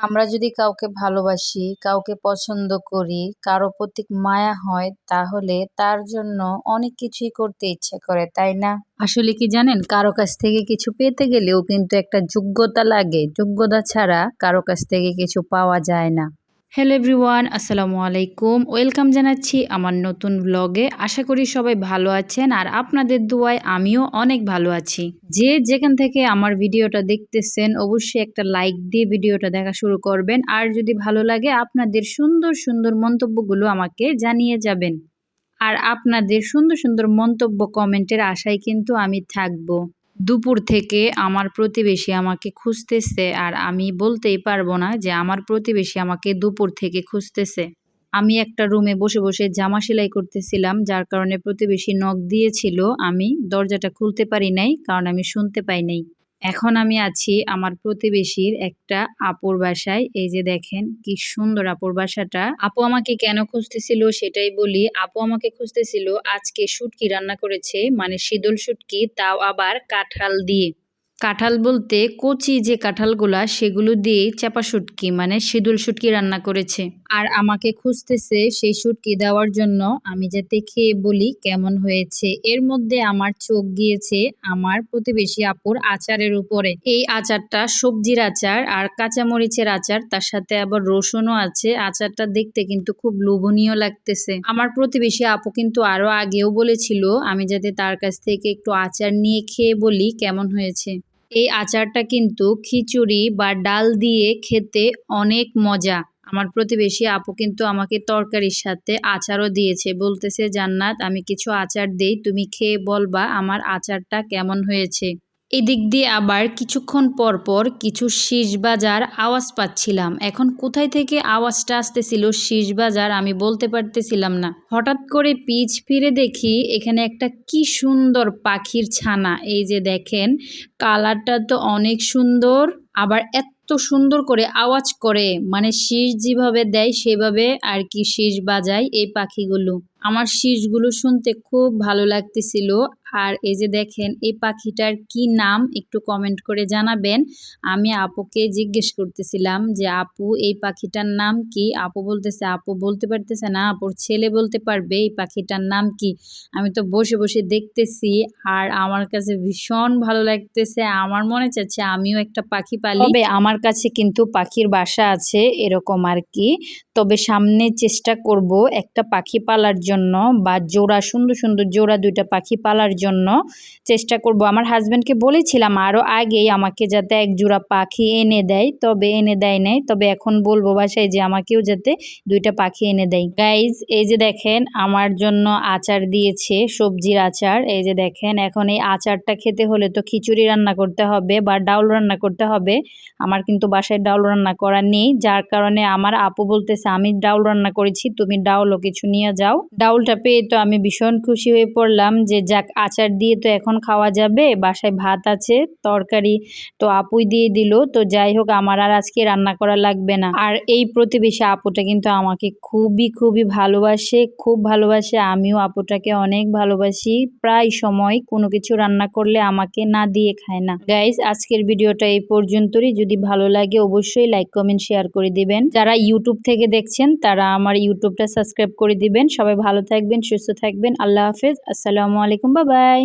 আমরা যদি কাউকে ভালোবাসি, কাউকে পছন্দ করি, কারও প্রতি মায়া হয়, তাহলে তার জন্য অনেক কিছুই করতে ইচ্ছে করে, তাই না? আসলে কি জানেন, কারও কাছ থেকে কিছু পেতে গেলেও কিন্তু একটা যোগ্যতা লাগে। যোগ্যতা ছাড়া কারও কাছ থেকে কিছু পাওয়া যায় না। হ্যালো এভরিওয়ান আসসালামু আলাইকুম ওয়েলকাম জানাচ্ছি আমার নতুন ব্লগে আশা করি সবাই ভালো আছেন আর আপনাদের দোয়ায় আমিও অনেক ভালো আছি। যে যেখান থেকে আমার ভিডিওটা দেখতেছেন, অবশ্যই একটা লাইক দিয়ে ভিডিওটা দেখা শুরু করবেন। আর যদি ভালো লাগে, আপনাদের সুন্দর সুন্দর মন্তব্যগুলো আমাকে জানিয়ে যাবেন। আর আপনাদের সুন্দর সুন্দর মন্তব্য কমেন্টের আশায় কিন্তু আমি থাকব। দুপুর থেকে আমার প্রতিবেশী আমাকে খুঁজতেছে আর আমি বলতেই পারব না যে আমার প্রতিবেশী আমাকে দুপুর থেকে খুঁজতেছে। আমি একটা রুমে বসে বসে জামা সেলাই করতেছিলাম, যার কারণে প্রতিবেশী নখ দিয়েছিল। আমি দরজাটা খুলতে পারি নাই, কারণ আমি শুনতে পাই নাই। এখন আমি আছি আমার প্রতিবেশীর একটা আপুর বাসায়। এই যে দেখেন, কি সুন্দর আপুর বাসাটা। আপু আমাকে কেন খুঁজতেছিল সেটাই বলি। আপু আমাকে খুঁজতেছিল আজকে শুটকি রান্না করেছে মানে শীতল শুটকি, তাও আবার কাঁঠাল দিয়ে। কাঁঠাল বলতে কচি যে কাঁঠালগুলা, সেগুলো দিয়ে চাপা শুটকি মানে সিঁদুল শুটকি রান্না করেছে। আর আমাকে খুঁজতেছে সেই শুটকি দেওয়ার জন্য। আমি যাতে খেয়ে বলি, কেমন হয়েছে? এর মধ্যে আমার চোখ গিয়েছে আমার প্রতিবেশী আপুর আচারের উপরে। এই আচারটা সবজির আচার আর কাঁচামরিচের আচার, তার সাথে আবার রসুনও আছে। আচারটা দেখতে কিন্তু খুব লোভনীয় লাগতেছে। আমার প্রতিবেশী আপু কিন্তু আরও আগেও বলেছিল, আমি যাতে তার কাছ থেকে একটু আচার নিয়ে খেয়ে বলি, কেমন হয়েছে? এই আচারটা কিন্তু খিচুড়ি বা ডাল দিয়ে খেতে অনেক মজা। আমার প্রতিবেশী আপু কিন্তু আমাকে তরকারির সাথে আচারও দিয়েছে। বলতেছে, জান্নাত, আমি কিছু আচার দেই, তুমি খেয়ে বলবা আমার আচারটা কেমন হয়েছে। এদিক দিয়ে আবার কিছুক্ষণ পর পর কিছু শীষ বাজার আওয়াজ পাচ্ছিলাম। এখন কোথায় থেকে আওয়াজটা আসতেছিল শীষ বাজার আমি বলতে পারতেছিলাম না। হঠাৎ করে পিচ ফিরে দেখি এখানে একটা কি সুন্দর পাখির ছানা। এই যে দেখেন, কালারটা তো অনেক সুন্দর, আবার এত সুন্দর করে আওয়াজ করে। মানে শীষ যেভাবে দেয়, সেভাবে আর কি শীষ বাজায় এই পাখিগুলো। আমার শীষগুলো শুনতে খুব ভালো লাগতেছিল। আর এই যে দেখেন, এই পাখিটার কি নাম একটু কমেন্ট করে জানাবেন। আমি আপুকে জিজ্ঞেস করতেছিলাম যে, আপু, এই পাখিটার নাম কি? আপু বলতেছে, আপু বলতে পারতেছে না, আপুর ছেলে বলতে পারবে, এই পাখিটার নাম কি? আমি তো বসে বসে দেখতেছি আর আমার কাছে ভীষণ ভালো লাগতেছে। আমার মনে চাচ্ছে আমিও একটা পাখি পালি। আমার কাছে কিন্তু পাখির বাসা আছে এরকম আর কি। তবে সামনে চেষ্টা করব একটা পাখি পালার জন্য বা জোড়া, সুন্দর সুন্দর জোড়া দুইটা পাখি পালার জন্য চেষ্টা করব। আমার হাজব্যান্ডকে বলেছিলাম আরও আগেই আমাকে যাতে এক জোড়া পাখি এনে দেয়, তবে এনে দেয় নাই। তবে এখন বলব বাসায় যে আমাকেও যাতে দুইটা পাখি এনে দেয়। গাইজ এই যে দেখেন আমার জন্য আচার দিয়েছে, সবজির আচার। এই যে দেখেন, এখন এই আচারটা খেতে হলে তো খিচুড়ি রান্না করতে হবে বা ডাউল রান্না করতে হবে। আমার কিন্তু বাসায় ডাউল রান্না করা নেই, যার কারণে আমার আপু বলতেছে আমি ডাউল রান্না করেছি, তুমি ডাউলও কিছু নিয়ে যাও। ডাউলটা পেয়ে তো আমি ভীষণ খুশি হয়ে পড়লাম যে যাক, আচার দিয়ে তো এখন খাওয়া যাবে, বাসায় ভাত আছে, তরকারি তো আপুই দিয়ে দিল, তো যাই হোক, আমার আর আজকে রান্না করা লাগবে না। আর এই প্রতিবেশী আপুটা কিন্তু আমাকে খুবই খুবই ভালোবাসে, খুব ভালোবাসে, আমিও আপুটাকে অনেক ভালোবাসি, প্রায় সময় কোনো কিছু রান্না করলে আমাকে না দিয়ে খায় না। গাইজ আজকের ভিডিওটা এই পর্যন্তই, যদি ভালো লাগে অবশ্যই লাইক কমেন্ট শেয়ার করে দিবেন। যারা ইউটিউব থেকে দেখছেন, তারা আমার ইউটিউবটা সাবস্ক্রাইব করে দিবেন। সবাই ভালো থাকবেন, সুস্থ থাকবেন। আল্লাহ হাফেজ। আসসালামু আলাইকুম, বাবাই।